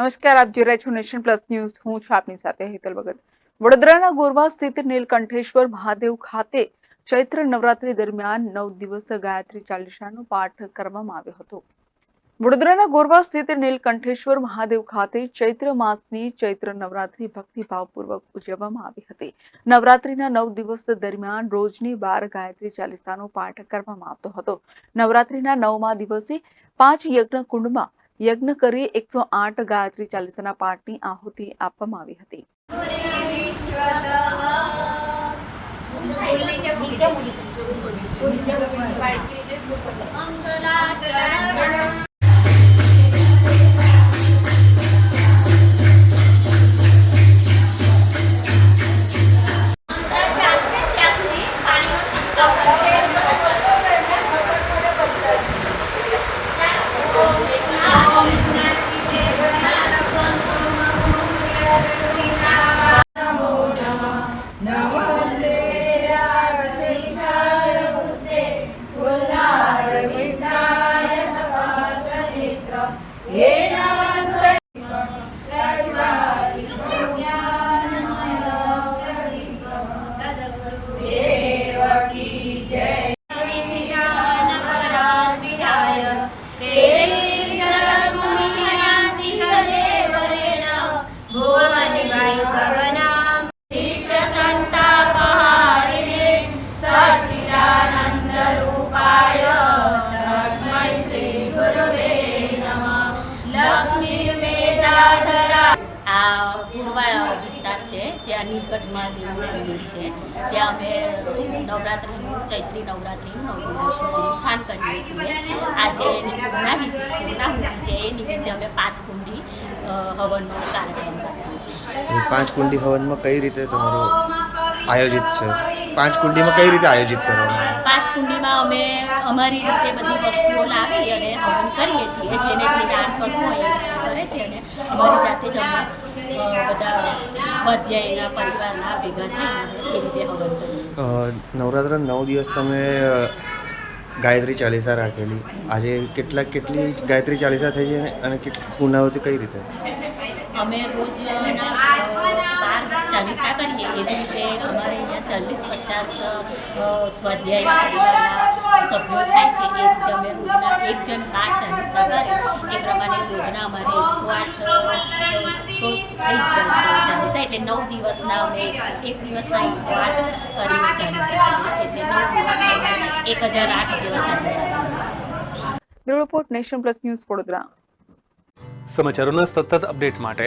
નમસ્કાર, આપ જોઈ રહ્યા છો નેશન પ્લસ ન્યૂઝ. હું છું આપની સાથે હેતલ ભગત. વડોદરાના ગોરવા સ્થિત નીલકંઠેશ્વર મહાદેવ ખાતે ચૈત્ર નવરાત્રી દરમિયાન નવ દિવસ ગાયત્રી ચાલીસાનો પાઠ કરવામાં આવ્યો હતો. વડોદરાના ગોરવા સ્થિત નીલકંઠેશ્વર મહાદેવ ખાતે ચૈત્ર માસની ચૈત્ર નવરાત્રી ભક્તિભાવપૂર્વક ઉજવવામાં આવી હતી. નવરાત્રીના નવ દિવસ દરમિયાન રોજની બાર ગાયત્રી ચાલીસાનો પાઠ કરવામાં આવતો હતો. નવરાત્રીના નવમા દિવસે પાંચ યજ્ઞ કુંડમાં યજ્ઞ કરી એકસો આઠ ગાયત્રી ચાલીસાના પાઠની આહુતિ આપવામાં આવી હતી. પૂર્વા વિસ્તાર છે ત્યાં નીલકંઠ મહાદેવ મંદિર છે. ત્યાં અમે નવરાત્રિનું ચૈત્રી નવરાત્રિનું નવ અનુષ્ઠાન કરીએ છીએ. આજે એની પૂર્ણાહિ પૂર્ણાહુતિ છે એ નિમિત્તે અમે પાંચ કુંડી હવનનો કાર્યક્રમ રાખ્યો છે પાંચ કુંડી હવનમાં કઈ રીતે તમારું આયોજિત છે? પાંચ કુંડીમાં કઈ રીતે આયોજિત કરવામાં પાંચ કુંડીમાં અમે અમારી રીતે બધી વસ્તુઓ લાવી અને હવન કરીએ છીએ. જેને જે દાન કરવું હોય એ કરે છે અને અમારી જાતે જ અમે બધા નવરાત્રા નવ દિવસ તમે ગાયત્રી ચાલીસા રાખેલી. આજે કેટલા કેટલી ગાયત્રી ચાલીસા થઈ છે અને કેટલી પૂર્ણાવતી કઈ રીતે? અમે બાર ચાલીસા કરીએ. એવી રીતે અમારે અહીંયા ચાલીસ પચાસ સ્વાધ્યાય સભ્યો થાય છે. એ રીતે અમે રોજના એક જણ બાર ચાલીસા કરે. એ પ્રમાણે રોજના અમારે એકસો આઠ તો થઈ જ જશે ચાલીસા. એટલે નવ દિવસના અમે એક દિવસના એકસો આઠ કરીને ચાલીસા એટલે નવ એક હજાર આઠ જેવા Chalisa bureau report nation plus news Vadodara. સમાચારોના સતત અપડેટ માટે